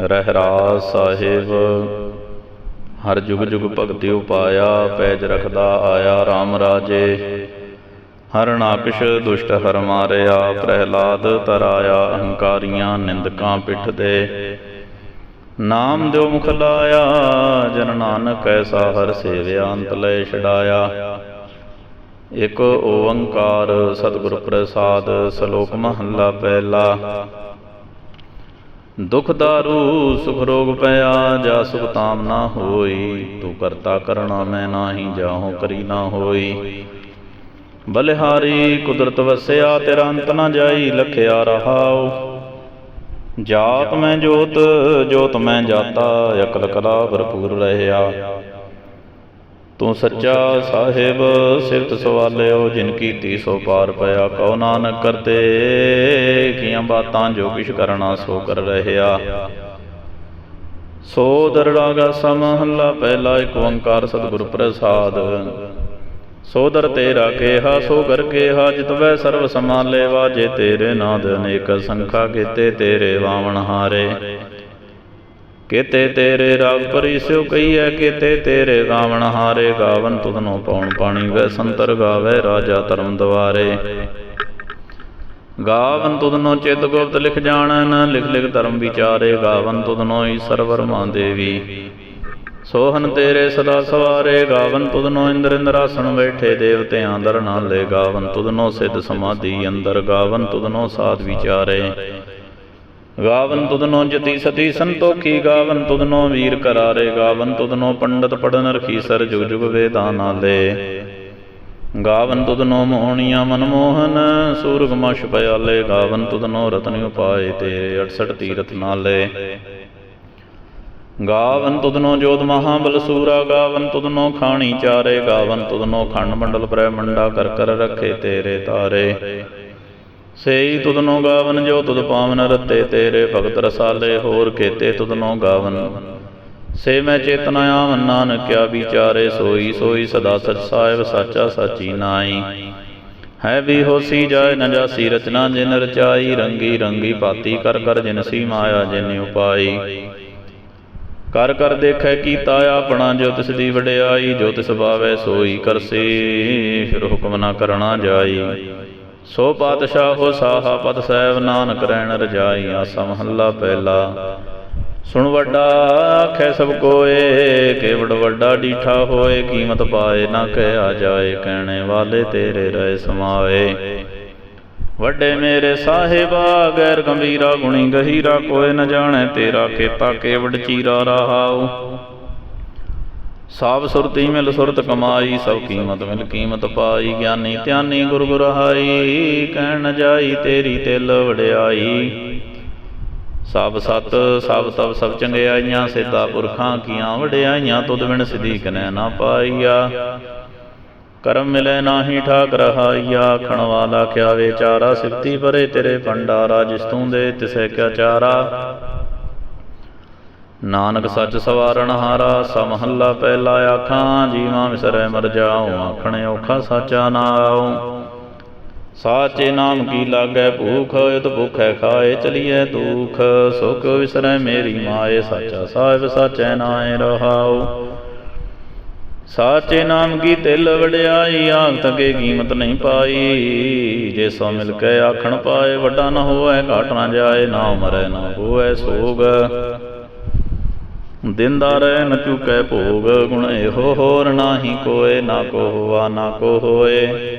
ਰਹਿਰਾ ਸਾਹਿਬ। ਹਰ ਜੁਗ ਜੁਗ ਭਗਤੀ ਉਪਾਇਆ, ਪੈਜ ਰਖਦਾ ਆਇਆ RAM ਰਾਜੇ। ਹਰਨਾਕਸ਼ ਦੁਸ਼ਟ ਹਰ ਮਾਰਿਆ, ਪ੍ਰਹਿਲਾਦ ਤਰਾਇਆ ਅਹੰਕਾਰੀਆਂ ਨਿੰਦਕਾਂ ਪਿੱਠ ਦੇ ਨਾਮ ਦਿਓ ਮੁਖ ਲਾਇਆ, ਜਨ ਨਾਨਕ ਐਸਾ ਹਰ ਸੇਵਿਆ ਅੰਤ ਲੈ ਛਡਾਇਆ। ਇਕ ਓੰਕਾਰ ਸਤਿਗੁਰ ਪ੍ਰਸਾਦ, ਸ਼ਲੋਕ ਮਹੱਲਾ ਪਹਿਲਾ। ਦੁਖ ਦਾਰੂ ਸੁਖ ਰੋਗ ਪਿਆ, ਜਾ ਸੁਖ ਤਾਮ ਨਾ ਹੋਈ, ਤੂੰ ਕਰਤਾ ਕਰਣਾ ਮੈਂ ਨਾਹੀ ਜਾਹੋ ਕਰੀ ਨਾ ਹੋਈ। ਬਲਿਹਾਰੀ, ਕੁਦਰਤ ਵਸਿਆ, ਤੇਰਾ ਅੰਤ ਨਾ ਜਾਈ, ਲਖਿਆ ਰਹਾਉ। ਜਾਤ ਮੈਂ ਜੋਤ ਜੋਤ ਮੈਂ ਜਾਤਾ, ਅਕਲ ਕਲਾ ਭਰਪੂਰ ਰਹਿਆ। ਤੂੰ ਸੱਚਾ ਸਾਹਿਬ, ਸਿਰਤ ਸਵਾਲਿਓ, ਜਿਨ ਕੀਤੀ ਸੋ ਪਾਰ ਪਿਆ, ਕਉ ਨਾਨਕ ਕਰਤੇ, ਕੀਆਂ ਬਾਤਾਂ ਜੋ ਕਿਛ ਕਰਨਾ ਸੋ ਕਰ ਰਹਿਆ। ਸੋ ਦਰੜਾਗਾ ਸਮਹੱਲਾ ਪਹਿਲਾ ਏਕ ਓੰਕਾਰ ਸਤਿਗੁਰ ਪ੍ਰਸਾਦ। ਸੋਦਰ ਤੇਰਾ ਕੇਹਾ, ਸੋ ਕਰ ਕੇਹਾ ਜਿਤਵੈ ਸਰਬ ਸਮਾਲੇ ਵਾਜੇ ਤੇਰੇ ਨਾਦ ਅਨੇਕ ਸੰਖਾ ਕੀਤੇ, ਤੇਰੇ ਵਾਵਣ ਹਾਰੇ। ਕੀਤੇ ਤੇਰੇ ਰਾਗ ਪਰਿਸਿਉ ਕਈਐ ਕੀਤੇ ਤੇਰੇ ਗਾਵਣ ਹਾਰੇ। ਗਾਵਨ ਤੁਧਨੋ ਪਉਣ ਪਾਣੀ ਵੈ ਸੰਤਰ ਗਾਵੇ ਰਾਜਾ ਧਰਮ ਦਵਾਰੇ। ਗਾਵਨ ਤੁਧਨੋ ਚਿਤ ਗੁਪਤ ਲਿਖ ਜਾਣਨ ਲਿਖ ਲਿਖ ਧਰਮ ਵਿਚਾਰੇ। ਗਾਵਨ ਤੁਧਨੋ ਹੀ ਸਰਵਰ ਮਾਂ ਦੇਵੀ। ਸੋਹਨ ਤੇਰੇ ਸਦਾ ਸਵਾਰੇ। ਗਾਵਨ ਤੁਧਨੋ ਇੰਦਰ ਇੰਦਰਾਸਣ ਬੈਠੇ, ਦੇਵਤਿਆਂ ਦਰ ਨਾਲੇ। ਗਾਵਨ ਤੁਧਨੋ ਸਿੱਧ ਸਮਾਧੀ ਅੰਦਰ। ਗਾਵਨ ਤੁਧਨੋ ਸਾਧ ਵਿਚਾਰੇ। ਗਾਵਨ ਤੁਧਨੋ ਜਤੀ ਸਤੀ ਸੰਤੋਖੀ, ਗਾਵਨ ਤੁਧਨੋ ਵੀਰ ਕਰਾਰੇ, ਗਾਵਨ ਤੁਧਨੋ ਪੰਡਤ ਪੜਨ ਰਖੀ ਸਰ ਜੁਗ ਜੁਗ ਵੇਦਾਂ ਗਾਵਨ ਤੁਧਨੋ ਮੋਹਣੀਆਂ ਮਨਮੋਹਨ ਸੂਰਗ ਮਸ਼ ਪਿਆਲੇ, ਗਾਵਨ ਤੁਧਨੋ ਰਤਨ ਉਪਾਏ ਤੇਰੇ 68 ਤੀਰਥ ਨਾਲੇ। ਗਾਵਨ ਤੁਧਨੋ ਜੋਤ ਮਹਾਬਲ ਸੂਰਾ, ਗਾਵਨ ਤੁਧਨੋ ਖਾਣੀ ਚਾਰੇ, ਗਾਵਨ ਤੁਧਨੋ ਖੰਡ ਮੰਡਲ ਬ੍ਰਹਮੰਡਾ ਕਰ ਕਰ ਰੱਖੇ ਤੇਰੇ ਤਾਰੇ। ਸੇਈ ਤੁਧਨੋ ਗਾਵਨ, ਜੋ ਤੁਧ ਪਾਵਨ ਰਤੇ ਤੇਰੇ ਭਗਤ ਰਸਾਲੇ, ਹੋਰ ਕੇਤੇ ਤੁਧਨੋ ਗਾਵਨ। ਸੇ ਮੈਂ ਚੇਤਨ ਆਵਨ, ਨਾਨਕਿਆ ਵਿਚਾਰੇ, ਸੋਈ ਸੋਈ ਸਦਾ ਸਚ ਸਾਹਿਬ, ਸਾਚਾ ਸਾਚੀ ਨਾਈ ਹੈ ਵੀ ਹੋਸੀ ਜਾਏ ਨ ਜਾਸੀ ਰਚਨਾ, ਜਿਨ ਰਚਾਈ ਰੰਗੀ ਰੰਗੀ ਪਾਤੀ ਕਰ ਕਰ ਜਿਨ ਸੀ ਮਾਇਆ, ਜਿਨ ਉਪਾਈ। ਕਰ ਕਰ ਦੇਖੈ ਕੀਤਾ ਆਪਣਾ, ਜੋ ਤਿਸ ਦੀ ਵਡਿਆਈ, ਜੋ ਤਿਸ ਭਾਵੈ ਸੋਈ ਕਰਸੀ, ਫਿਰ ਹੁਕਮ ਨਾ ਕਰਣਾ ਜਾਈ। ਸੋ ਪਾਤਸ਼ਾਹ ਹੋ ਸਾਹਾ ਪਤ ਸਹਿਬ ਨਾਨਕ ਰਹਿਣ ਰਜਾਈ ਆਸਾ ਮਹੱਲਾ ਪਹਿਲਾ। ਸੁਣ ਵੱਡਾ ਆਖੈ ਸਭ ਕੋਏ, ਕੇਵੜ ਵੱਡਾ ਡੀਠਾ ਹੋਏ, ਕੀਮਤ ਪਾਏ ਨਾ ਕਹਿਆ ਜਾਏ, ਕਹਿਣੇ ਵਾਲੇ ਤੇਰੇ ਰਹਿ ਸਮਾਏ। ਵੱਡੇ ਮੇਰੇ ਸਾਹਿਬਾ, ਗੈਰ ਗੰਭੀਰਾ ਗੁਣੀ ਗਹੀਰਾ ਕੋਏ ਨ ਜਾਣੇ ਤੇਰਾ ਖੇਤਾ ਕੇਵੜ ਚੀਰਾ ਰਹਾਉ। ਸਭ ਸੁਰਤੀ ਮਿਲ ਸੁਰਤ ਕਮਾਈ, ਸਭ ਕੀਮਤ ਮਿਲ ਕੀਮਤ ਪਾਈ। ਗਿਆਨੀ ਧਿਆਨੀ ਗੁਰ ਗੁਰਹਾਈ, ਕਹਿਣ ਜਾਈ ਤੇਰੀ ਤਿਲ ਵਡਿਆਈ। ਸਭ ਸਤ ਸਭ ਤਬ ਸਭ ਚੰਗਿਆਈਆਂ ਸਿੱਧਾ ਪੁਰਖਾਂ ਕੀਆਂ ਵਡਿਆਈਆਂ, ਤੁਧ ਬਿਨ ਸਿਧੀਕ ਨੈ ਨਾ ਪਾਈਆ। ਕਰਮ ਮਿਲੇ ਨਾਹੀ ਠਾਕ ਰਹਾਈਆ, ਖਣ ਵਾਲਾ ਕਿਆ ਵਿਚਾਰਾ ਸਿਫਤੀ ਪਰੇ ਤੇਰੇ ਭੰਡਾਰਾ, ਜਿਸ ਤੂੰ ਦੇ ਤਿਸੈ ਕਿਆ ਚਾਰਾ। ਨਾਨਕ ਸੱਚ ਸਵਾਰਨ ਹਾਰਾ, ਸਮਹੱਲਾ ਪਹਿਲਾ ਆਖਾਂ, ਜੀਵਾਂ ਵਿਸਰੈ ਮਰ ਜਾਉ, ਆਖਣ ਔਖਾ ਸਾਚਾ ਨਾਉ। ਸਾਚੇ ਨਾਮ ਕੀ ਲਾਗੈ ਭੂਖ, ਇਤ ਭੁਖੈ ਖਾਏ ਚਲੀਐ ਦੁਖ। ਸੋ ਵਿਸਰੈ ਮੇਰੀ ਮਾਏ, ਸਾਚਾ ਸਾਹਿਬ ਸਾਚੈ ਨਾਏ ਰਹਾਉ। ਸਾਚੇ ਨਾਮ ਕੀ ਤਿਲ ਵਡਿਆਈ, ਆਖ ਤਕੇ ਕੀਮਤ ਨਹੀਂ ਪਾਈ। ਜੇ ਸੋ ਮਿਲ ਕੇ ਆਖਣ ਪਾਏ, ਵੱਡਾ ਨਾ ਹੋਵੇ, ਘਾਟ ਨਾ ਜਾਏ, ਨਾ ਮਰੈ ਨਾ ਹੋਵੇ ਸੋਗ। ਦਿੰਦਾ ਰਹਿ ਨ ਚੁਕੈ ਭੋਗ ਗੁਣ ਇਹੋ ਹੋਰ ਨਾਹੀ ਕੋਏ, ਨਾ ਕੋ ਹੋਆ ਨਾ ਕੋ ਹੋਏ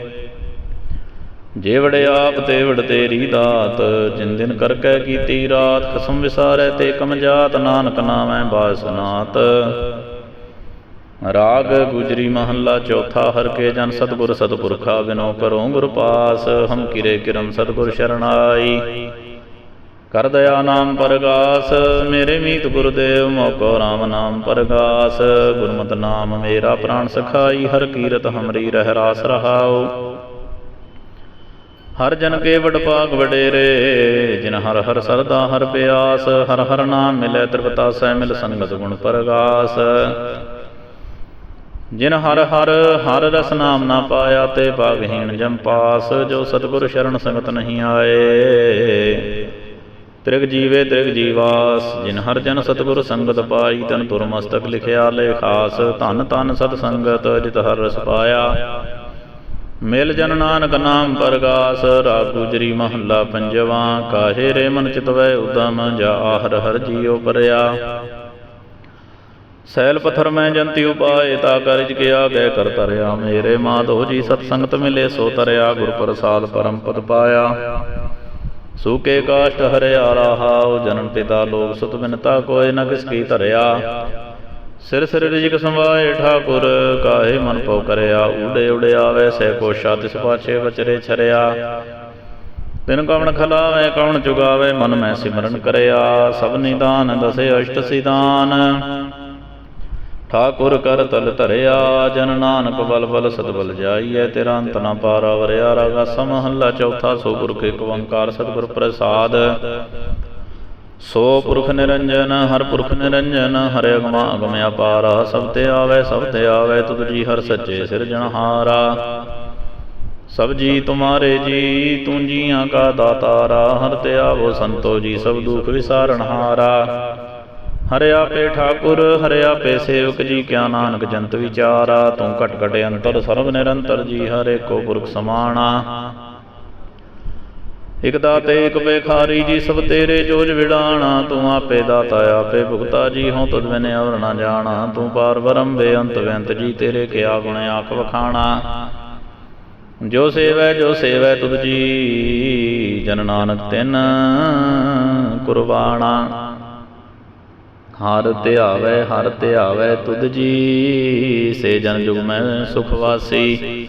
ਜੇ ਆਪ ਤੇ ਤੇਰੀ ਦਾਤ, ਜਿਨ ਦਿਨ ਕਰ ਕੈ ਕੀਤੀ ਰਾਤ ਖਸਮ ਵਿਸਾਰੈ ਤੇ ਕਮ ਜਾਤ, ਨਾਨਕ ਨਾਮੈ ਬਾਸਨਾਤ ਰਾਗ ਗੁਜਰੀ ਮਹੱਲਾ ਚੌਥਾ, ਹਰ ਕੇ ਜਨ ਸਤਗੁਰ ਸਤਪੁਰਖਾ ਬਿਨੋ ਕਰੋ ਗੁਰ ਪਾਸ, ਹਮ ਕਿਰੇ ਕਿਰਮ ਸਤਗੁਰ ਸ਼ਰਨਾਈ। ਕਰ ਦਇਆ ਨਾਮ ਪਰਗਾਸ, ਮੇਰੇ ਮੀਤ ਗੁਰਦੇਵ, ਮੋਕੋ RAM ਨਾਮ ਪਰਗਾਸ। ਗੁਰਮਤਿ ਨਾਮ ਮੇਰਾ ਪ੍ਰਾਣ ਸਖਾਈ, ਹਰ ਕੀਰਤ ਹਮਰੀ ਰਹਿ ਰਾਸ ਰਹਾਉ। ਹਰ ਜਨ ਕੇ ਵਡ ਭਾਗ ਵਡੇਰੇ, ਜਿਨ ਹਰ ਹਰ ਸਰਦਾ ਹਰ ਪਿਆਸ, ਹਰ ਹਰ ਨਾਮ ਮਿਲੇ ਤ੍ਰਿਪਤਾ ਸਹਿ ਮਿਲ ਸੰਗਤ ਗੁਣ ਪਰਗਾਸ। ਜਿਨ ਹਰ ਹਰ ਹਰ ਰਸ ਨਾਮ ਨਾ ਪਾਇਆ, ਤੇ ਭਾਗਹੀਣ ਜਮ ਪਾਸ, ਜੋ ਸਤਿਗੁਰ ਸ਼ਰਨ ਸੰਗਤ ਨਹੀਂ ਆਏ। ਤ੍ਰਿਗ ਜੀਵੇ ਤ੍ਰਿਗ ਜੀਵਾਸ, ਜਿਨ ਹਰ ਜਨ ਸਤਿਗੁਰ ਸੰਗਤ ਪਾਈ, ਤਨ ਤੁਰ ਮਸਤਕ ਲਿਖਿਆ ਲੈ ਖਾਸ, ਧਨ ਧਨ ਸਤ ਸੰਗਤ ਜਿਤ ਹਰ ਰਸ ਪਾਇਆ। ਮਿਲ ਜਨ ਨਾਨਕ ਨਾਮ ਪਰਗਾਸ, ਰਾਗ ਗੁਜਰੀ ਮਹੱਲਾ ਪੰਜਵਾ, ਕਾਹੇ ਰੇ ਮਨ ਚਿਤਵੈ ਉਦਮ, ਜਾ ਆਹਰ ਹਰ ਜੀਉ ਪਰਿਆ। ਸੈਲ ਪਥਰ ਮੈਂ ਜੰਤੀ ਉਪਾਏ, ਤਾ ਕਰਜ ਕੇ ਆਗੇ ਕਰ ਤਰਿਆ ਮੇਰੇ ਮਾਧੋ ਜੀ ਸਤ ਸੰਗਤ ਮਿਲੇ, ਸੋ ਤਰਿਆ ਗੁਰ ਪ੍ਰਸਾਦ ਪਰਮ ਪਦ ਪਾਇਆ। ਸੂਕੇ ਕਾਸ਼ਟ ਹਰਿਆ ਰਹਾਉ ਜਨਮ ਪਿਤਾ ਲੋਕ ਸੁਤ ਬਿਨਤਾ ਕੋਇ ਨ ਕਿਸ ਕੀ ਧਰਿਆ। ਸਿਰ ਸਿਰ ਰਿਜਕ ਸੰਵਾਏ ਠਾਕੁਰ, ਕਾਹੇ ਮਨ ਪਉ ਕਰਿਆ। ਉਡੇ ਊੜੇ ਆਵੇ ਸਹਿ ਕੋਸ਼ਾ, ਤਿਸ ਪਾਛੇ ਵਚਰੇ ਛਰਿਆ। ਤਿਨ ਕਵਣ ਖਲਾਵੇ, ਕਵਣ ਚੁਗਾਵੇ, ਮਨ ਮੈਂ ਸਿਮਰਨ ਕਰਿਆ। ਸਭ ਨਿਦਾਨ ਦਸੇ ਅਸ਼ਟ ਸਿਦਾਨ ਠਾਕੁਰ ਕਰ ਤਲ ਧਰਿਆ, ਜਨ ਨਾਨਕ ਬਲ ਬਲ ਸਦਬਲ ਜਾਈਐ, ਤੇਰਾ ਅੰਤ ਨਾ ਪਾਰਾ ਵਰਿਆ ਰਾਗਾ ਸਮਹੱਲਾ ਚੌਥਾ ਸੋ ਪੁਰਖ ਏਕ ਓੰਕਾਰ ਸਤਿਗੁਰ ਪ੍ਰਸਾਦ। ਸੋ ਪੁਰਖ ਨਿਰੰਜਨ, ਹਰ ਪੁਰਖ ਨਿਰੰਜਨ, ਹਰਿ ਅਗਮਾ ਅਗਮ ਅਪਾਰ ਸਭ ਤੇ ਆਵੇ, ਸਭ ਤੇ ਆਵੇ, ਤੁਧ ਜੀ ਹਰ ਸੱਚੇ ਸਿਰਜਣਹਾਰਾ ਸਭ ਜੀ ਤੁਮਾਰੇ ਜੀ, ਤੂੰ ਜੀਆਂ ਕਾ ਦਾਤਾਰਾ, ਹਰ ਤੇ ਆਵੋ ਸੰਤੋ ਜੀ, ਸਭ ਦੁਖ ਵਿਸਾਰਣਹਾਰਾ ਹਰਿਆ ਪੇ ਠਾਕੁਰ ਹਰਿਆ ਪੇ ਸੇਵਕ ਜੀ, ਕਿਆ ਨਾਨਕ ਜੰਤ ਵਿਚਾਰਾ, ਤੂੰ ਘਟ ਘਟ ਅੰਤਰ ਸਰਬ ਨਿਰੰਤਰ ਜੀ, ਹਰ ਏਕੋ ਪੁਰਖ ਸਮਾਣਾ। ਇਕ ਦਾਤੇ, ਇਕ ਬੇਖਾਰੀ ਜੀ, ਸਭ ਤੇਰੇ ਜੋਜ ਵਿੜਾਣਾ, ਤੂੰ ਆਪੇ ਦਾਤਾ, ਆਪੇ ਭੁਗਤਾ ਜੀ, ਹਉ ਤੁਧ ਮੈਨੇ ਅਵਰ ਨਾ ਜਾਣਾ, ਤੂੰ ਪਾਰ ਬਰਮ ਬੇਅੰਤ ਬੇਅੰਤ ਜੀ, ਤੇਰੇ ਕਿਆ ਗੁਣ ਆਖ ਵਖਾਣਾ। ਜੋ ਸੇਵੈ ਜੋ ਸੇਵੈ ਤੁਧ ਜੀ, ਜਨ ਨਾਨਕ ਤਿਨ ਕੁਰਬਾਨਾ ਹਰ ਧਿਆਵੈ ਹਰ ਧਿਆਵੈ ਤੁਧ ਜੀ। ਸੇ ਜਨ ਜੁਗ ਮੈਂ ਸੁਖ ਵਾਸੀ।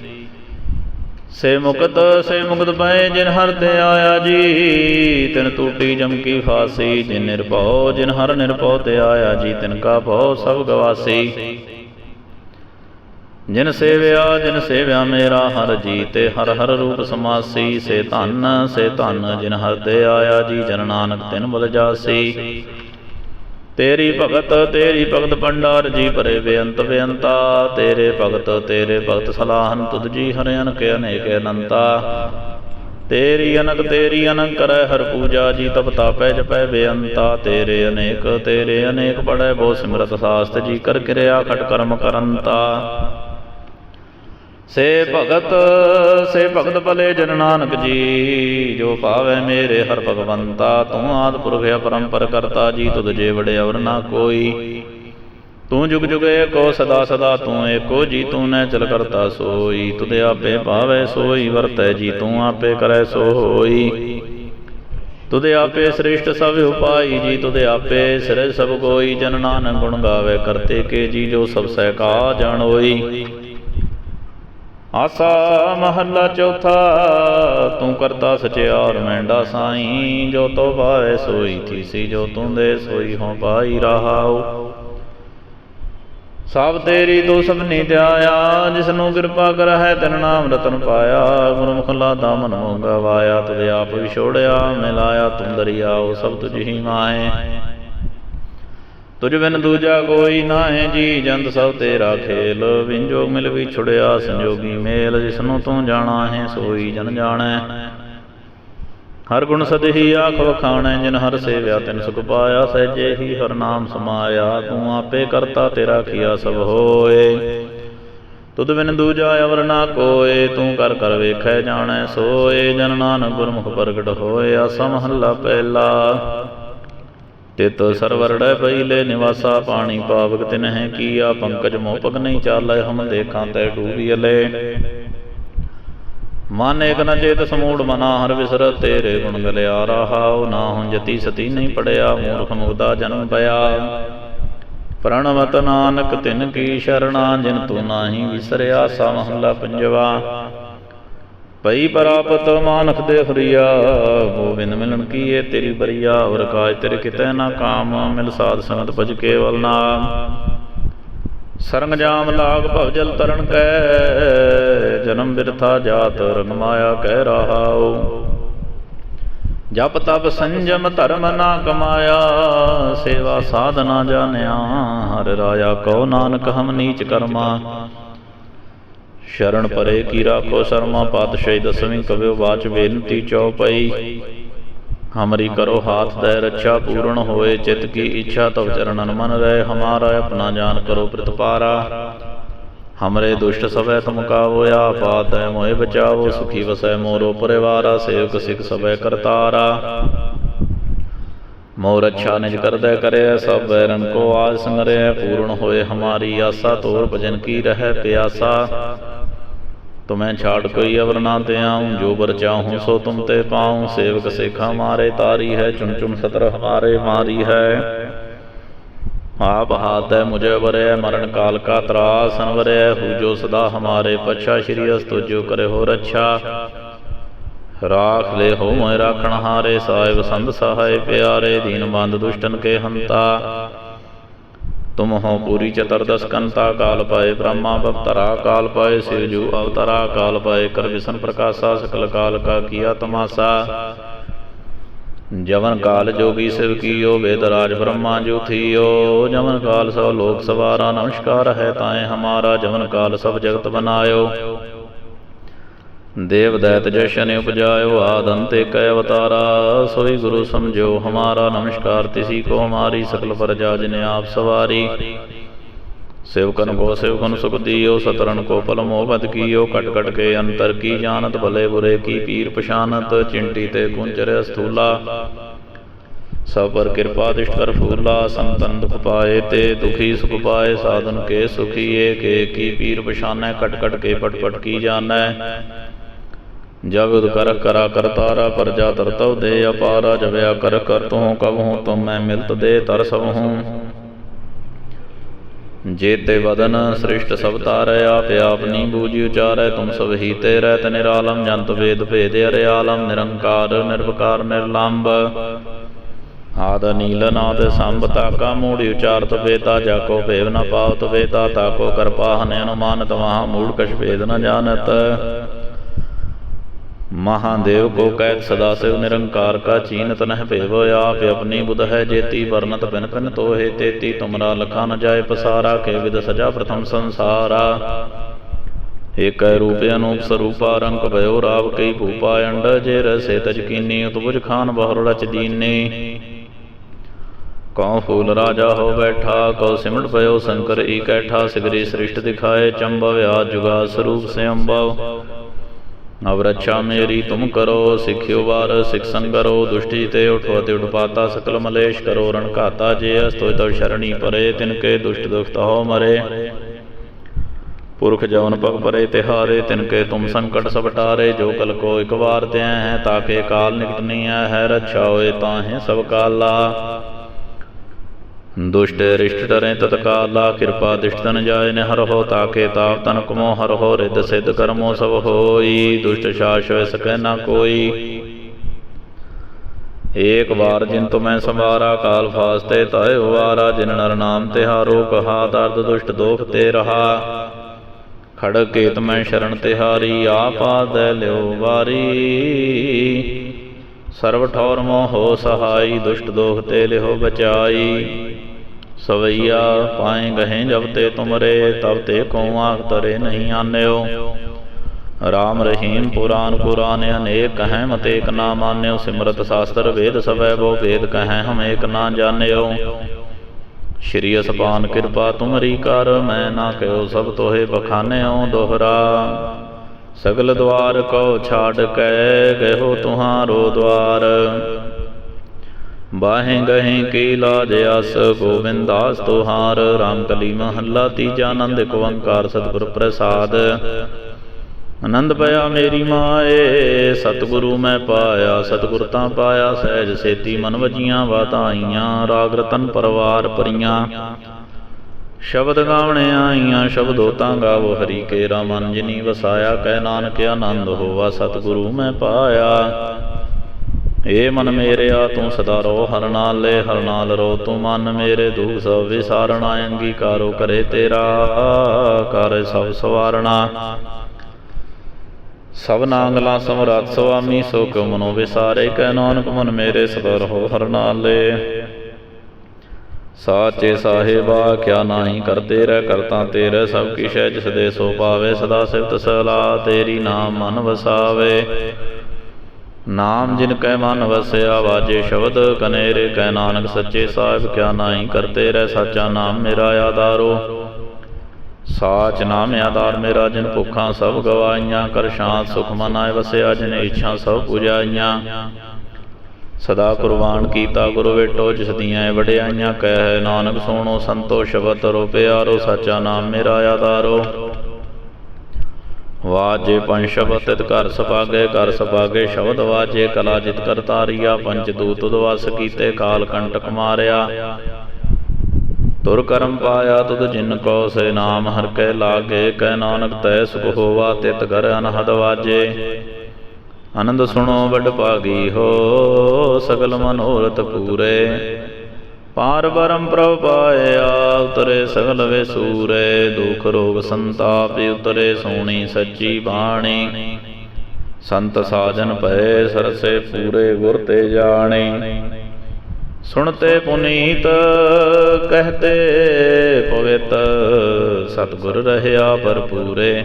ਸੇ ਮੁਕਤ ਸੇ ਮੁਕਤ ਪਏ ਜਿਨ ਹਰ ਤੇ ਆਇਆ ਜੀ। ਤਿਨ ਟੂਟੀ ਜਮ ਕੀ ਫਾਸੀ ਜਿਨ ਨਿਰਭਉ ਜਿਨ ਹਰ ਨਿਰਭਉ ਤੇ ਆਇਆ ਜੀ। ਤਿਨ ਕਾ ਭਉ ਸਭ ਗਵਾਸੀ। ਜਿਨ ਸੇਵਿਆ ਜਿਨ ਸੇਵਿਆ ਮੇਰਾ ਹਰ ਜੀ ਤੇ ਹਰ ਹਰ ਰੂਪ ਸਮਾਸੀ। ਸੇ ਧਨ ਸੇ ਧਨ ਜਿਨ ਹਰ ਤੇ ਆਇਆ ਜੀ। ਜਨ ਨਾਨਕ ਤਿਨ ਬਲ ਜਾਸੀ। ਤੇਰੀ ਭਗਤ ਤੇਰੀ ਭਗਤ ਭੰਡਾਰ ਜੀ ਭਰੇ ਬੇਅੰਤ ਬੇਅੰਤਾ। ਤੇਰੇ ਭਗਤ ਤੇਰੇ ਭਗਤ ਸਲਾਹਨ ਤੁਧ ਜੀ ਹਰਿ ਅਨਕ ਅਨੇਕ ਅਨੰਤਾ। ਤੇਰੀ ਅਨਕ ਤੇਰੀ ਅਨਕ ਕਰੈ ਹਰ ਪੂਜਾ ਜੀ, ਤਪ ਤਾਪੈ ਜਪੈ ਬੇਅੰਤਾ। ਤੇਰੇ ਅਨੇਕ ਤੇਰੇ ਅਨੇਕ ਪੜੈ ਬੋ ਸਿਮਰਤ ਸਾਸਤ ਜੀ, ਕਰ ਕਿਰਿਆ ਖਟ ਕਰਮ ਕਰੰਤਾ। ਸੇ ਭਗਤ ਸੇ ਭਗਤ ਭਲੇ ਜਨ ਨਾਨਕ ਜੀ, ਜੋ ਪਾਵੇ ਮੇਰੇ ਹਰ ਭਗਵੰਤਾ, ਤੂੰ ਆਦ ਪੁਰਖ ਅਪਰੰਪਰ ਕਰਤਾ ਜੀ, ਤੁਧ ਜੇ ਵੜੇ ਅਵਰ ਨਾ ਕੋਈ। ਤੂੰ ਜੁਗ ਜੁਗ ਏਕੋ, ਸਦਾ ਸਦਾ ਤੂੰ ਏਕੋ, ਜੀ ਤੂੰ ਨੇ ਚਲ ਕਰਤਾ ਸੋਈ। ਤੁਧ ਆਪੇ ਭਾਵੇ ਸੋਈ, ਵਰਤੈ ਜੀ ਤੂੰ ਆਪੇ ਕਰੈ ਸੋ ਹੋਈ ਤੁਧ ਆਪੇ ਸ੍ਰਿਸ਼ਟ ਸਭ ਉਪਾਈ ਜੀ, ਤੁਧ ਆਪੇ ਸਿਰ ਸਭ ਕੋਈ, ਜਨ ਨਾਨਕ ਗੁਣ ਗਾਵੇ, ਕਰਤੇ ਕੇ ਜੀ, ਜੋ ਸਭ ਸਹਿ ਕਾ ਜਾਣ ਆਸਾ ਮਹੱਲਾ ਚੌਥਾ, ਤੂੰ ਕਰਤਾ ਸਚਿਆਰ ਮੈਂਡਾ ਸਾਈ, ਜੋ ਤੋ ਪਾਏ ਸੋਈ ਥੀਸੀ ਜੋ ਤੂੰ ਦੇ ਸੋਈ ਹੋ ਪਾਈ ਰਹਾਉ। ਸਭ ਤੇਰੀ ਤੂੰ ਸਭਨੀ ਧਿਆਇਆ ਜਿਸ ਨੂੰ ਕਿਰਪਾ ਕਰਹਿ ਤਨ ਨਾਮ ਰਤਨ ਪਾਇਆ। ਗੁਰਮੁਖ ਲਾਦਾ ਮਨ ਮੋਹ ਗਵਾਇਆ ਤੁਧ ਆਪ ਵਿਛੋੜਿਆ ਮਿਲਾਇਆ ਤੂੰ ਦਰਿਆਉ, ਸਭ ਤੁਝ ਹੀ ਮਾਏ ਤੁਝ ਬਿਨ ਦੂਜਾ ਕੋਈ ਨਾਹੀ, ਜੀ ਜੰਤ ਸਭ ਤੇਰਾ ਖੇਲ। ਵਿੰਜੋ ਮਿਲ ਵੀ ਛੁੜਿਆ, ਸੰਜੋਗੀ ਮੇਲ, ਜਿਸਨੂੰ ਤੂੰ ਜਾਣਾ ਹੈ, ਸੋਈ ਜਨ ਜਾਣੈ। ਹਰ ਗੁਣ ਸਦਹੀ ਆਖ ਵਖਾਣੈ, ਜਿਨ ਹਰ ਸੇਵਿਆ ਤਿਨ ਸੁਖ ਪਾਇਆ, ਸਹਿਜੇ ਹੀ ਹਰ ਨਾਮ ਸਮਾਇਆ। ਤੂੰ ਆਪੇ ਕਰਤਾ, ਤੇਰਾ ਕੀਆ ਸਭ ਹੋਏ। ਤੁਧ ਬਿਨ ਦੂਜਾ ਅਵਰ ਨਾ ਕੋਏ, ਤੂੰ ਕਰ ਕਰ ਵੇਖੈ, ਜਾਣੈ, ਸੋਏ। ਜਨ ਨਾਨਕ ਗੁਰਮੁਖ ਪ੍ਰਗਟ ਹੋਏ ਆਸਾ ਮਹੱਲਾ ਪਹਿਲਾ। ਤਿਤ ਸਰਵਰੜੈ ਪਈਲੇ ਨਿਵਾਸਾ ਪਾਣੀ ਪਾਵਕ ਤਿਨਹਿ ਕੀਆ, ਪੰਕਜ ਮੋਹ ਨਹੀਂ ਚਾਲੈ, ਹਮ ਦੇਖਾਂ ਤੈ ਡੂਬੀਲੇ ਮਨ ਏਕ ਨ ਚੇਤ ਸਮੂੜ ਮਨਾ, ਹਰ ਵਿਸਰ ਤੇਰੇ ਗੁਣ ਗਲਿਆ ਰਹਾਉ ਨਾ ਹੁਣ ਜਤੀ ਸਤੀ ਨਹੀਂ ਪੜਿਆ, ਮੂਰਖ ਮੁਗਦਾ ਜਨਮ ਪਿਆ। ਪ੍ਰਣਵਤ ਨਾਨਕ ਤਿਨ ਕੀ ਸ਼ਰਣਾ, ਜਿਨ ਤੂੰ ਨਾਹੀ ਵਿਸਰਿਆ ਸਾ ਮਹੱਲਾ ਪੰਜਵਾ। ਪਈ ਪਰਾਪਤ ਮਾਨਖ ਦੇ ਹਰੀਆ ਗੋਬਿੰਦ ਮਿਲਣ ਕੀਏ ਤੇਰੀ ਬਰੀਆ ਔਰ ਕਾਜ ਤੇਰੇ ਕਿਤੈ ਨਾ ਕਾਮ, ਮਿਲ ਸਾਧ ਸੰਗਤ ਭਜ ਕੇਵਲ ਨਾਮ। ਸਰੰਗ ਜਾਮ ਲਾਗ ਭਵ ਜਲ ਤਰਨ ਕੈ, ਜਨਮ ਬਿਰਥਾ ਜਾਤ ਰੰਗ ਮਾਇਆ ਕਹਿ ਰਹਾਉ। ਜਪ ਤਪ ਸੰਜਮ ਧਰਮ ਨਾ ਕਮਾਇਆ, ਸੇਵਾ ਸਾਧਨਾ ਜਾਣਿਆ, ਹਰ ਰਾਇਆ ਕੋ ਨਾਨਕ ਹਮ ਨੀਚ ਕਰਮਾ। ਸ਼ਰਨ ਪਰੇ ਕੀ ਰਾਖੋ ਸਰਮਾ ਪਾਤਸ਼ਾਹੀ ਦਸਵੀਂ ਕਵਿਓ ਬਾਚ ਬੇਨਤੀ ਚਉਪਈ। ਹਮਰੀ ਕਰੋ ਹਾਥ ਦੈ ਰੱਛਾ ਪੂਰਨ ਹੋਏ, ਚਿਤ ਕੀ ਇੱਛਾ ਤਵ ਚਰਨਨ ਮਨ ਰਹਿ, ਹਮਾਰਾ ਆਪਣਾ ਜਾਨ ਕਰੋ ਪ੍ਰਤਪਾਰਾ। ਹਮਰੇ ਦੁਸ਼ਟ ਸਭੈ ਤੁਮ ਕਾਵੋ ਆਪਾਤ ਹੈ ਮੋਹਿ ਬਚਾਵੋ, ਸੁਖੀ ਵਸੈ ਮੋਰੋ ਪਰਿਵਾਰਾ, ਸੇਵਕ ਸਿਖ ਸਭੈ ਕਰਤਾਰਾ। ਮੋਰ ਅੱਛਾ ਨਿਜ ਕਰਦੈ ਕਰਿਆ ਸਭ ਬੈਰਨ ਕੋ ਆਜ ਸੰਗਰਿਆ ਪੂਰਨ ਹੋਏ ਹਮਾਰੀ ਆਸਾ, ਤੋਰ ਭਜਨ ਕੀ ਰਹਿ ਪਿਆਸਾ। ਤੁਮੈ ਛਾੜ ਕੋਈ ਅਵਰ ਨਾ ਤੇ ਆਉ ਜੋ ਬਰ ਚਾਹੂੰ ਸੋ ਤੁਮ ਤੇ ਪਾਉ। ਸੇਵਕ ਸੇਖਾ ਮਾਰੇ ਤਾਰੀ ਹੈ ਚੁਨ ਚੁਨ ਸਤਰ ਹਮਾਰੇ ਮਾਰੀ ਹੈ। ਆਪ ਹਾਥ ਹੈ, ਮੁਝੇ ਬਰੇ ਮਰਨ ਕਾਲ ਕਾ ਤਰਾਸ ਸੰਵਰੇ ਹੂ ਜੋ ਸਦਾ ਹਮਾਰੇ ਪਛਾ, ਸ਼੍ਰੀ ਅਸਤੁ ਜੋ ਕਰੇ ਹੋ ਰਾਖ ਲੈ ਹੋ ਮੈਂ ਰਾਖਣ ਹਾਰੇ, ਸਾਹਿਬ ਸੰਤ ਸਹਾਇ ਪਿਆਰੇ, ਦੀਨ ਬੰਦ ਦੁਸ਼ਟਨ ਕੇ ਹੰਤਾ। ਤੁਮ ਹੋ ਪੂਰੀ ਚਤੁਰਦਸ ਕੰਤਾ ਕਾਲ ਪਾਏ, ਬ੍ਰਹਮਾ ਬਵਤਰਾ ਕਾਲ ਪਾਏ ਸਿਵਜੂ ਅਵਤਰਾ ਕਾਲ ਪਾਏ, ਕਰ ਵਿਸ਼ਨ ਪ੍ਰਕਾਸ਼ਾ ਸਕਲ ਕਾਲ ਕਾ ਕੀਆ ਤਮਾਸਾ। ਜਵਨ ਕਾਲ ਜੋਗੀ ਸਿਵ ਕੀਓ, ਵੇਦ ਰਾਜ ਬ੍ਰਹਮਾ ਜੋ ਥੀਓ। ਜਵਨ ਕਾਲ ਸਭ ਲੋਕ ਸਵਾਰਾ, ਨਮਸਕਾਰ ਹੈ ਤਾਏ ਹਮਾਰਾ, ਜਵਨ ਕਾਲ ਸਭ ਜਗਤ ਬਨਾਇਓ। ਦੇਵ ਦੈਤ ਜਸ਼ਨ ਉਪਜਾਇਓ ਆਦੰਤੇ ਕੈ ਅਵਤਾਰਾ, ਸੋਈ ਗੁਰੂ ਸਮਝੋ ਹਮਾਰਾ ਨਮਸਕਾਰ, ਤਿਸੀ ਕੋ ਹਮਾਰੀ ਸਕਲ ਪ੍ਰਜਾ ਜਿਨੇ ਆਪ ਸਵਾਰੀ। ਸੇਵਕਨ ਕੋ ਸੇਵਕਨ ਸੁਖ ਦੀਓ ਸਤਰਨ ਕੋ ਪਲ ਮੋਹ ਬਦ ਕੀਓ ਕਟ ਕਟ ਕੇ ਅੰਤਰ ਕੀ ਜਾਣਤ, ਭਲੇ ਬੁਰੇ ਕੀ ਪੀਰ ਪਛਾਨਤ, ਚਿੰਟੀ ਤੇ ਕੁੰਚਰ ਸਥੂਲਾ ਸਭ ਪਰ ਕਿਰਪਾ ਦਿਸ਼ਟ ਕਰ ਫੂਲਾ, ਸੰਤਨ ਦੁਖ ਪਾਏ ਤੇ ਦੁਖੀ ਸੁਖ ਪਾਏ, ਸਾਧਨ ਕੇ ਸੁਖੀ ਕੇ ਕੀ ਪੀਰ ਪਛਾਨੈ ਕਟ ਕਟ ਕੇ ਪਟ ਪਟ ਕੀ ਜਾਣੈ। ਜਬ ਉਦ ਕਰ ਕਰਾ ਕਰਤਾਰਾ ਪਰਜਾ ਤਰਤਵ ਦੇ ਅਪਾਰਾ ਜਬਿਆ ਕਰ ਕਰ ਤੂੰ ਕਬ ਹੂੰ ਤੁਮ ਮੈਂ ਮਿਲਤ ਦੇ ਤਰ ਸਭ ਹੂੰ। ਜੇਤੇ ਵਦਨ ਸ੍ਰਿਸ਼ਟ ਸਭ ਤਾਰੈ, ਆਪ ਆਪਨੀ ਬੂਝੀ ਉਚਾਰੈ, ਤੁਮ ਸਭ ਹੀ ਤੇ ਰਹਿਤ ਨਿਰਾਲਮ, ਜੰਤ ਵੇਦ ਭੇਦ ਅਰਿਆਲਮ, ਨਿਰੰਕਾਰ, ਨਿਰਵਕਾਰ ਨਿਰਲੰਭ ਆਦ ਨੀਲ ਨਾਦ ਸੰਭ ਤਾਕਾ ਮੂੜੀ ਉਚਾਰਤ ਵੇਤਾ ਜਾ ਭੇਵ ਨ ਪਾਵਤ ਵੇਤਾ ਤਾਕੋ ਕੋ ਕਰਪਾ ਅਨੁਮਾਨਤ, ਮਹਾ ਮੂੜ ਕਛ ਭੇਦ ਨ ਜਾਣਤ। ਮਹਾਦੇਵ ਕੋ ਕਹਿਤ ਸਦਾ ਸਿਵ ਨਿਰੰਕਾਰ ਕਾ ਚੀਨਤ ਨਹਿ ਭੇਵ, ਆਪ ਆਪਣੀ ਬੁਧ ਹੈ, ਜੇਤੀ ਵਰਨਤ ਪਿਨ ਪਿਨ ਤੋਹੇ, ਤੇਤੀ ਤੁਮਰਾ ਲਖਾ ਨ ਜਾਏ ਪਸਾਰਾ, ਕੇ ਵਿਦ ਸਜਾ ਪ੍ਰਥਮ ਸੰਸਾਰਾ। ਏਕੈ ਰੂਪ ਅਨੂਪ ਸਰੂਪਾ, ਰੰਗ ਭਇਓ ਰਾਵ ਕਈ ਭੂਪਾ, ਅੰਡ ਜੇ ਰਸੇ ਤਜ ਕੀਨੀ ਉਤਬੁਜ ਖਾਨ ਬਹੁਰ ਰਚ ਦੀਨੇ। ਕਉ ਫੂਲ ਰਾਜਾ ਹੋ ਬੈਠਾ, ਕਉ ਸਿਮਟ ਪਇਓ ਸ਼ੰਕਰ ਈਕੈਠਾ ਸਿਗਰੀ ਸ੍ਰਿਸ਼ਟ ਦਿਖਾਏ, ਚੰਬਵ ਆ ਜੁਗਾ ਸਰੂਪ ਸੇ ਅੰਬਵ ਅਵ ਰੱਛਾ ਮੇਰੀ ਤੁਮ ਕਰੋ, ਸਿੱਖਿਓ ਵਾਰ, ਸਿਖ ਸੰਗਰੋ ਦੁਸ਼ਟੀ ਤੇ ਉਠੋ ਤੇ ਉਠਪਾਤਾ, ਸਕਲ ਮਲੇਸ਼ ਕਰੋ, ਰਣ ਘਾਤਾ, ਜੇ ਅਸਤੋਇ ਤਵ ਸ਼ਰਣੀ ਪਰੇ, ਤਿਨ ਕੇ ਦੁਸ਼ਟ ਦੁਖਤ ਹੋ ਮਰੇ। ਪੁਰਖ ਜਵਨ ਪਗ ਪਰੇ ਤਿਹਾਰੇ ਤਿਨ ਕੇ ਤੁਮ ਸੰਕਟ ਸਭ ਟਾਰੇ, ਜੋ ਕਲ ਕੋ ਇਕ ਵਾਰ ਤਿਆ ਹੈ ਤਾਕੇ ਕਾਲ ਨਿਕਟ ਨਹੀਂ ਹੈ, ਰੱਛਾ ਹੋਏ ਤਾਹੇ ਸਭ ਕਾਲਾ। ਦੁਸ਼ਟ ਰਿਸ਼ਟ ਡਰੇ ਤਤਕਾਲਾ ਕਿਰਪਾ ਦਿਸ਼ਟ ਤਨ ਜਾਏ ਨ ਹਰ ਹੋ ਤਾਕੇ ਤਾਪ ਤਨ ਕਮੋ ਹਰ ਹੋ ਰਿਦ ਸਿਧ ਕਰਮੋ ਸਭ ਹੋਈ, ਦੁਸ਼ਟ ਸ਼ਾਸ ਹੋਇ ਸਕੈ ਨਾ ਕੋਈ। ਏਕ ਵਾਰ ਜਿਨ ਤੁਮੈ ਸੰਵਾਰਾ ਕਾਲ ਫਾਸਤੇ ਤਾਏ ਵਾਰਾ ਜਿਨ ਨਰ ਨਾਮ ਤਿਹਾਰੋ ਕਹਾ, ਦਰਦ ਦੁਸ਼ਟ ਦੋਖ ਤੇ ਰਹਾ। ਖੜਗ ਕੇਤ ਮੈਂ ਸ਼ਰਨ ਤਿਹਾਰੀ ਆਪਾ ਦੇ ਲਿਓ ਵਾਰੀ। ਸਰਬ ਠੌਰ ਮੋਹ ਹੋ ਸਹਾਈ, ਦੁਸ਼ਟ ਦੋਖ ਤੇ ਲਿਹੋ ਬਚਾਈ। ਸਵਈਆ, ਪਾਏ ਗਹੇ ਜਬ ਤੇ ਤੁਮਰੇ, ਤਬ ਤੇ ਕੋ ਆਖ ਤਰੇ ਨਹੀਂ ਆਨਿਓ। ਰਾਮ ਰਹੀਮ ਪੁਰਾਨ ਪੁਰਾਨ ਅਨੇਕ ਕਹੈ ਮਤ ਏਕ ਨਾ ਮਾਨਿਓ। ਸਿਮਰਤ ਸਾਸਤਰ ਵੇਦ ਸਵੈ ਬੋ ਵੇਦ ਕਹੈ, ਹਮ ਏਕ ਨਾ ਜਾਣਿਓ। ਸ਼੍ਰੀ ਅਸਪਾਨ ਕਿਰਪਾ ਤੁਮਰੀ ਕਰ, ਮੈਂ ਨਾ ਕਹਿਓ ਸਭ ਤੋਹੇ ਬਖਾਨਿਓ ਦੋਹਰਾ। ਸਗਲ ਦਵਾਰ ਕੋ ਛਾੜ ਕੇ ਗਇਓ ਤੁਹਾਰੋ ਦਵਾਰ। ਬਾਹੇ ਗਹੇ ਕੀ ਲਾਜ ਅਸ ਗੋਬਿੰਦਾਸ ਤੁਹਾਰ ਰਾਮ ਕਲੀ ਮਹੱਲਾ ਤੀਜਾ ਆਨੰਦ ਇੱਕ ਓੰਕਾਰ ਸਤਿਗੁਰ ਪ੍ਰਸਾਦ। ਆਨੰਦ ਪਿਆ ਮੇਰੀ ਮਾਏ, ਸਤਿਗੁਰੂ ਮੈਂ ਪਾਇਆ, ਸਤਿਗੁਰ ਤਾਂ ਪਾਇਆ, ਸਹਿਜ ਸੇਤੀ ਮਨ ਵਜੀਆਂ ਵਾਤਾਈਆਂ, ਰਾਗ ਰਤਨ ਪਰਵਾਰ ਪਰੀਆਂ ਸ਼ਬਦ ਗਾਵਣੇ ਆਈਆਂ, ਸ਼ਬਦੋ ਤਾਂ ਗਾਵੋ, ਹਰੀ ਕੇ ਰਾਮਨ, ਜਿਨੀ ਵਸਾਇਆ, ਕਹਿ ਨਾਨਕ ਆਨੰਦ ਹੋਵਾ, ਸਤਿਗੁਰੂ ਮੈਂ ਪਾਇਆ। ਏ ਮਨ ਮੇਰਿਆ ਤੂੰ ਸਦਾ ਰੋ, ਹਰ ਨਾਲ ਲੈ ਹਰ ਨਾਲ ਰੋ, ਤੂੰ ਮਨ ਮੇਰੇ ਦੁਖ ਸਭ ਵਿਸਾਰਣਾ, ਅੰਗੀਕਾਰੋ ਕਰੇ ਤੇਰਾ, ਕਰ ਸਭ ਸਵਾਰਣਾ। ਸਭ ਨਾਂਗਲਾ ਸਮਰੱਥ ਸੁਆਮੀ ਸੋ ਕਿਉ ਮਨੋ ਵਿਸਾਰੇ ਕੈ ਨਾਨਕ ਮਨ ਮੇਰੇ ਸਦਾ ਰਹੋ ਹਰ ਨਾਲ। ਲੈ ਸਾਚੇ ਸਾਹਿਬਾ, ਕਿਆ ਨਾਹੀ ਕਰਤੇ ਰਹਿ ਕਰਤਾ ਤੇਰੇ, ਸਭ ਕਿਛ ਹੈ ਜਿਸ ਦੇ ਸੋ ਪਾਵੇ, ਸਦਾ ਸਿਫਤ ਸਲਾ ਤੇਰੀ ਨਾਮ ਮਨ ਵਸਾਵੇ। ਨਾਮ ਜਿਨ ਕੈ ਮਨ ਵਸਿਆ, ਵਾਜੇ ਸ਼ਬਦ ਕਨੇਰੇ, ਕੈ ਨਾਨਕ ਸੱਚੇ ਸਾਹਿਬ, ਕਿਆ ਨਾਹੀ ਕਰਤੇ ਰਹਿ ਸਾਚਾ ਨਾਮ ਮੇਰਾ ਆਧਾਰੋ। ਸਾਚ ਨਾਮ ਆਧਾਰ ਮੇਰਾ, ਜਿਨ ਭੁੱਖਾਂ ਸਭ ਗਵਾਈਆਂ ਕਰ ਸ਼ਾਂਤ ਸੁਖ ਮਨ ਆਏ ਵਸਿਆ, ਜਿਨ ਇੱਛਾ ਸਭ ਪੁਜਾਈਆਂ। ਸਦਾ ਕੁਰਬਾਨ ਕੀਤਾ ਗੁਰੂ ਵੇਟੋ, ਜਿਸ ਦੀਆਂ ਵਡਿਆਈਆਂ ਕਹਿ, ਨਾਨਕ ਸੋਣੋ, ਸੰਤੋ, ਸ਼ਬਦ ਰੋ ਪਿਆਰੋ, ਸਾਚਾ ਨਾਮ ਮੇਰਾ ਆਧਾਰੋ। ਵਾਜੇ ਪੰਜ ਸ਼ਬਦ, ਤਿਤ ਕਰ ਸਪਾਗੇ ਘਰ ਸਪਾਗੇ ਸ਼ਬਦ ਵਾਜੇ, ਕਲਾ ਜਿਤ ਕਰ ਤਾਰੀਆ, ਪੰਜ ਦੂਤ ਉਦਵਸ ਕੀਤੇ, ਕਾਲ ਕੰਟਕ ਮਾਰਿਆ। ਤੁਰ ਕਰਮ ਪਾਇਆ ਤੁਧ ਜਿਨ ਕੋ, ਸੇ ਨਾਮ ਹਰ ਕੈ ਲਾਗੇ ਕੈ ਨਾਨਕ ਤੈ ਸੁਖ ਹੋਵਾ, ਤਿਤ ਕਰ ਅਨਹਦ ਵਾਜੇ। ਆਨੰਦ ਸੁਣੋ ਵੱਡ ਭਾਗੀ ਹੋ, ਸਗਲ ਮਨੋਰਥ ਪੂਰੇ। ਪਾਰ ਬਰਮ ਪ੍ਰਭ ਪਾਇਆ ਉਤਰੇ ਸਗਲ ਵੇ ਸੂਰੇ ਦੁਖ ਰੋਗ ਸੰਤਾਪ ਉਤਰੇ ਸੋਣੀ ਸੱਚੀ ਬਾਣੀ। ਸੰਤ ਸਾਜਨ ਭਏ ਸਰਸੇ ਪੂਰੇ ਗੁਰ ਤੇ ਜਾਣੇ। ਸੁਣਤੇ ਪੁਨੀਤ, ਕਹਤੇ ਪਵਿੱਤ, ਸਤਿਗੁਰ ਰਹਿਆ ਭਰਪੂਰੇ।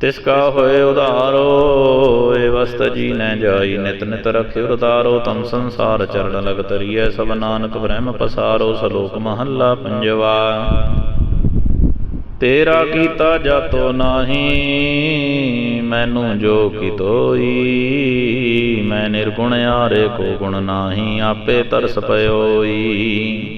ਤਿਸ ਕਾ ਹੋਏ ਉਧਾਰੋ ਏ ਵਸਤ ਜੀ ਨੈ ਜਾਈ, ਨਿਤ ਨਿਤ ਰਖਿ ਉਤਾਰੋ, ਤਮ ਸੰਸਾਰ ਚਰਨ ਲਗ ਤਰੀਐ ਸਭ ਨਾਨਕ ਬ੍ਰਹਮ ਪਸਾਰੋ, ਸਲੋਕ ਮਹੱਲਾ ਪੰਜਵਾ। ਤੇਰਾ ਕੀਤਾ ਜਾਤੋ ਨਾਹੀ, ਮੈਨੂੰ ਜੋ ਕੀਤੋਈ, ਮੈਂ ਨਿਰਗੁਣ ਆਰੇ ਕੋ ਗੁਣ ਨਾਹੀ, ਆਪੇ ਤਰਸ ਪਇਓਈ।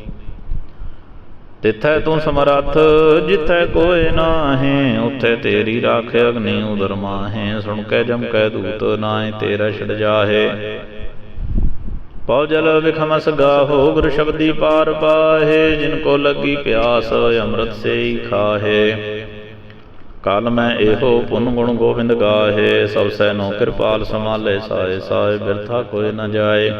ਤਿੱਥੈ ਤੂੰ ਸਮਰੱਥ, ਜਿੱਥੈ ਕੋਏ ਨਾਹੀਂ, ਉੱਥੇ ਤੇਰੀ ਰਾਖ ਅਗਨੀ ਉਦਰ ਮਾਹੇ, ਸੁਣ ਕੇ ਜਮ ਕੈ ਦੂਤ ਨਾਏ ਤੇਰਾ ਛੜ ਜਾਹੇ। ਪਉ ਜਲ ਵਿਖਮਸ ਗਾਹੋ, ਗੁਰ ਸ਼ਬਦੀ ਪਾਰ ਪਾਹੇ, ਜਿਨ ਕੋ ਲੱਗੀ ਪਿਆਸ, ਅੰਮ੍ਰਿਤ ਸੇ ਹੀ ਖਾਹੇ। ਕਲ ਮੈਂ ਇਹੋ ਪੁੰਨ ਗੁਣ ਗੋਬਿੰਦ ਗਾਹੇ, ਸਭ ਸੈ ਕਿਰਪਾਲ ਸਮਾਲੇ ਸਾਏ ਸਾਏ ਬਿਰਥਾ ਕੋਏ ਨਾ ਜਾਏ।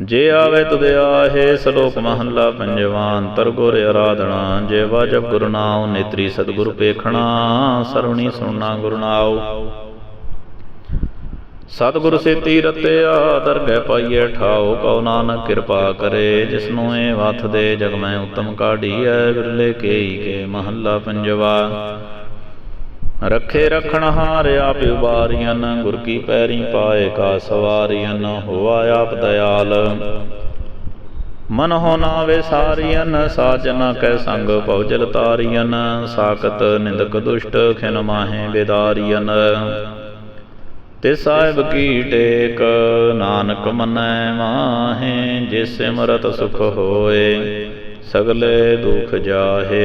ਜੇ ਆਵੇ ਤੁਧ ਆਹੇ ਸ਼ਲੋਕ ਮਹੱਲਾ ਪੰਜਵਾਂ ਅੰਤਰ ਗੁਰ ਆਰਾਧਨਾ ਜੇ ਵਾਜਬ ਗੁਰੂ ਨਾਉ, ਨੇਤਰੀ ਸਤਿਗੁਰ ਪੇਖਣਾ, ਸਰਵਣੀ ਸੁਣਨਾ ਗੁਰੂ ਨਾਉ। ਸਤਿਗੁਰ ਸੇਤੀ ਰਤਿਆ ਦਰਗਹਿ ਪਾਈਏ ਠਾਓ ਕਉ ਨਾਨਕ ਕਿਰਪਾ ਕਰੇ ਜਿਸਨੂੰ ਏ ਵਥ ਦੇ ਜਗ ਮੈਂ ਉਤਮ ਕਾਢੀਐ, ਬਿਰਲੇ ਕੇਈ ਕੇ ਮਹੱਲਾ ਪੰਜਵਾ। ਰਖੇ ਰਖਣ ਹਾਰ ਆਪ ਉਬਾਰੀਆਂ ਗੁਰ ਕੀ ਪੈਰੀ ਪਾਏ ਕਾ ਸਵਾਰੀਆਂ ਹੋਆ ਆਪ ਦਇਆਲ। ਮਨ ਹੋ ਨਾ ਵੇ ਸਾਰੀਆਂ ਕੈ ਸੰਗ ਪਉਜਲ ਤਾਰੀਆਂ ਸਾਖਤ ਨਿੰਦਕ ਦੁਸ਼ਟ ਖਿਨ ਮਾਹੇ ਬੇਦਾਰੀਆਂ ਤੇ ਸਾਹਿਬ ਕੀ ਟੇਕ, ਨਾਨਕ ਮਨੈ ਮਾਹੇ ਜਿਸ ਸਿਮਰਤ ਸੁਖ ਹੋਏ, ਸਗਲੇ ਦੁਖ ਜਾਹੇ।